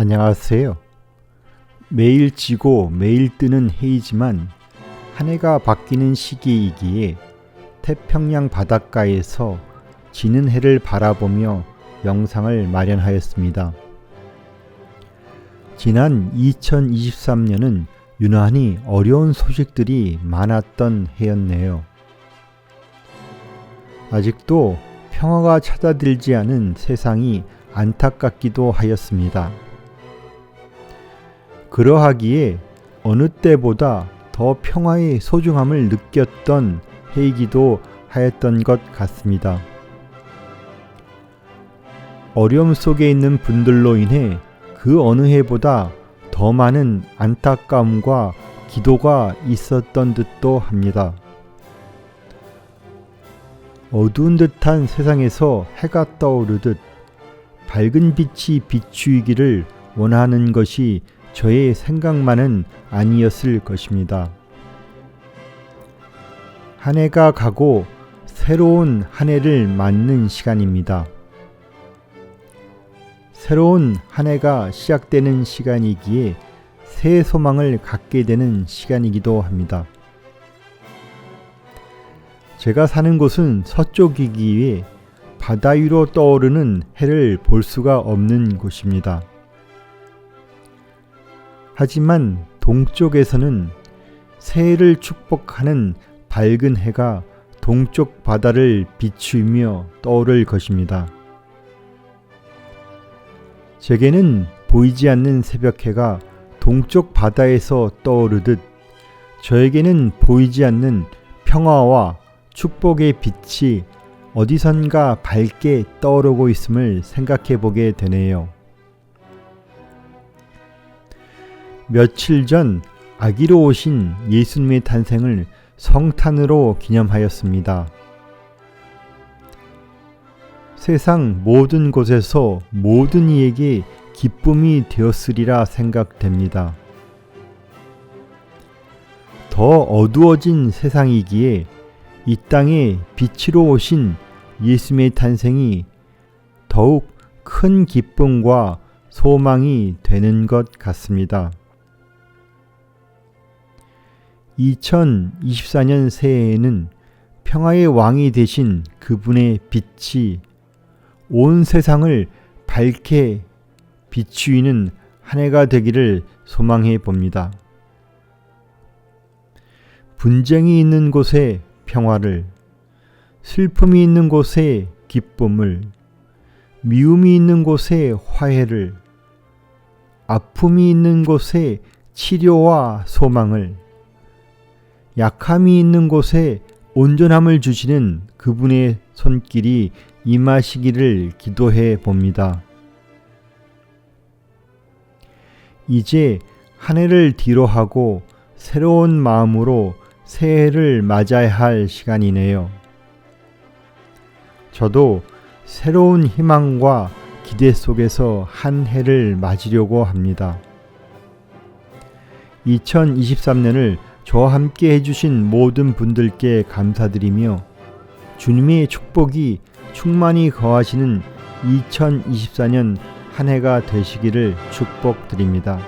안녕하세요. 매일 지고 매일 뜨는 해이지만 한 해가 바뀌는 시기이기에 태평양 바닷가에서 지는 해를 바라보며 영상을 마련하였습니다. 지난 2023년은 유난히 어려운 소식들이 많았던 해였네요. 아직도 평화가 찾아들지 않은 세상이 안타깝기도 하였습니다. 그러하기에 어느 때보다 더 평화의 소중함을 느꼈던 해이기도 하였던 것 같습니다. 어려움 속에 있는 분들로 인해 그 어느 해보다 더 많은 안타까움과 기도가 있었던 듯도 합니다. 어두운 듯한 세상에서 해가 떠오르듯 밝은 빛이 비추이기를 원하는 것이 저의 생각만은 아니었을 것입니다. 한 해가 가고 새로운 한 해를 맞는 시간입니다. 새로운 한 해가 시작되는 시간이기에 새 소망을 갖게 되는 시간이기도 합니다. 제가 사는 곳은 서쪽이기에 바다 위로 떠오르는 해를 볼 수가 없는 곳입니다. 하지만 동쪽에서는 새해를 축복하는 밝은 해가 동쪽 바다를 비추며 떠오를 것입니다. 제게는 보이지 않는 새벽해가 동쪽 바다에서 떠오르듯 저에게는 보이지 않는 평화와 축복의 빛이 어디선가 밝게 떠오르고 있음을 생각해 보게 되네요. 며칠 전 아기로 오신 예수님의 탄생을 성탄으로 기념하였습니다. 세상 모든 곳에서 모든 이에게 기쁨이 되었으리라 생각됩니다. 더 어두워진 세상이기에 이 땅에 빛으로 오신 예수님의 탄생이 더욱 큰 기쁨과 소망이 되는 것 같습니다. 2024년 새해에는 평화의 왕이 되신 그분의 빛이 온 세상을 밝게 비추이는 한 해가 되기를 소망해 봅니다. 분쟁이 있는 곳에 평화를, 슬픔이 있는 곳에 기쁨을, 미움이 있는 곳에 화해를, 아픔이 있는 곳에 치료와 소망을, 약함이 있는 곳에 온전함을 주시는 그분의 손길이 임하시기를 기도해 봅니다. 이제 한 해를 뒤로 하고 새로운 마음으로 새해를 맞아야 할 시간이네요. 저도 새로운 희망과 기대 속에서 한 해를 맞으려고 합니다. 2023년을 저와 함께 해주신 모든 분들께 감사드리며 주님의 축복이 충만히 거하시는 2024년 한 해가 되시기를 축복드립니다.